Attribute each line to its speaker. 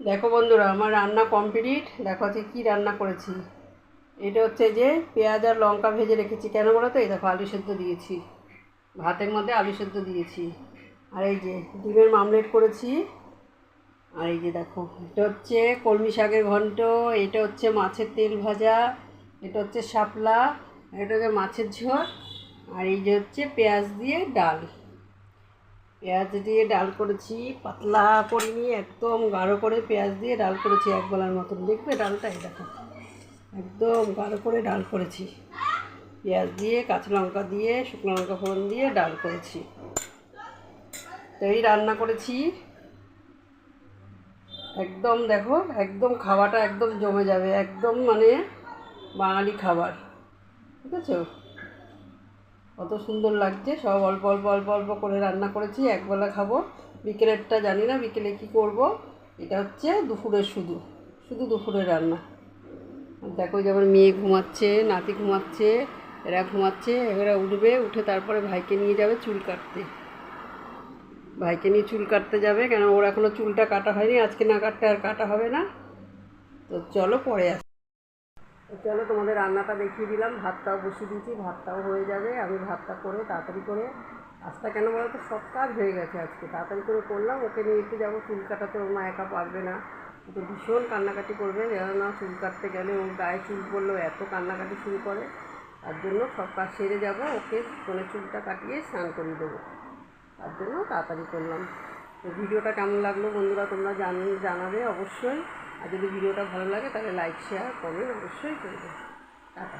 Speaker 1: দেখো বন্ধুরা, আমার রান্না কমপ্লিট। দেখো আজকে কী রান্না করেছি। এটা হচ্ছে যে পেঁয়াজ আর লঙ্কা ভেজে রেখেছি। কেন বলো তো? এই দেখো, আলু সেদ্ধ দিয়েছি। ভাতের মধ্যে আলু সেদ্ধ দিয়েছি। আর এই যে ডিমের মামলেট করেছি। আর এই যে দেখো, এটা হচ্ছে কলমি শাকের ঘন্ট, এটা হচ্ছে মাছের তেল ভাজা, এটা হচ্ছে শাপলা এটা হচ্ছে মাছের ঝোল, আর এই যে হচ্ছে পেঁয়াজ দিয়ে ডাল। পেঁয়াজ দিয়ে ডাল করেছি, পাতলা করিনি একদম গাঢ় করে পেঁয়াজ দিয়ে ডাল করেছি এক বেলার মতন। দেখবে ডালটা এই দেখো, একদম গাঢ় করে ডাল করেছি। পেঁয়াজ দিয়ে, কাঁচা লঙ্কা দিয়ে, শুকনো লঙ্কা ফোড়ন দিয়ে ডাল করেছি। তো এই রান্না করেছি। একদম দেখো, একদম খাওয়াটা একদম জমে যাবে, একদম মানে বাঙালি খাবার। ঠিক আছে কত সুন্দর লাগছে। সব অল্প অল্প অল্প অল্প করে রান্না করেছি, একবেলা খাব। বিকেলেরটা জানি না বিকেলে কি করব। এটা হচ্ছে দুপুরের শুধু শুধু দুপুরের রান্না। দেখো যেমন মেয়ে ঘুমাচ্ছে, নাতি ঘুমাচ্ছে, এরা ঘুমাচ্ছে, এরা উঠবে, উঠে তারপরে ভাইকে নিয়ে যাবে চুল কাটতে। ভাইকে নিয়ে চুল কাটতে যাবে, কেন ওর এখনও চুলটা কাটা হয়নি, আজকে না কাটতে আর কাটা হবে না। তো চলো পরে আস। চলো তোমাদের রান্নাটা দেখিয়ে দিলাম। ভাতটাও বসিয়ে দিয়েছি, ভাতটাও হয়ে যাবে। আমি ভাতটা করে, তাড়াতাড়ি করে আজটা কেন বলো তো, সব কাজ হয়ে গেছে আজকে। তাড়াতাড়ি করে করলাম, ওকে নিয়ে একটু যাব, চুল কাটাতে ওর মা একা পারবে না। তো ভীষণ কান্নাকাটি করবে কেননা চুল কাটতে গেলে ওর গায়ে চুল পড়লেও এত কান্নাকাটি শুরু করে। তার জন্য সব কাজ সেরে যাব, ওকে ফোনে চুলটা কাটিয়ে স্নান করিয়ে দেবো। তার জন্য তাড়াতাড়ি করলাম। তো ভিডিওটা কেমন লাগল বন্ধুরা, তোমরা জান, জানাবে অবশ্যই। আর যদি ভিডিওটা ভালো লাগে তাহলে লাইক শেয়ার কমেন্ট অবশ্যই করবে। টাটা।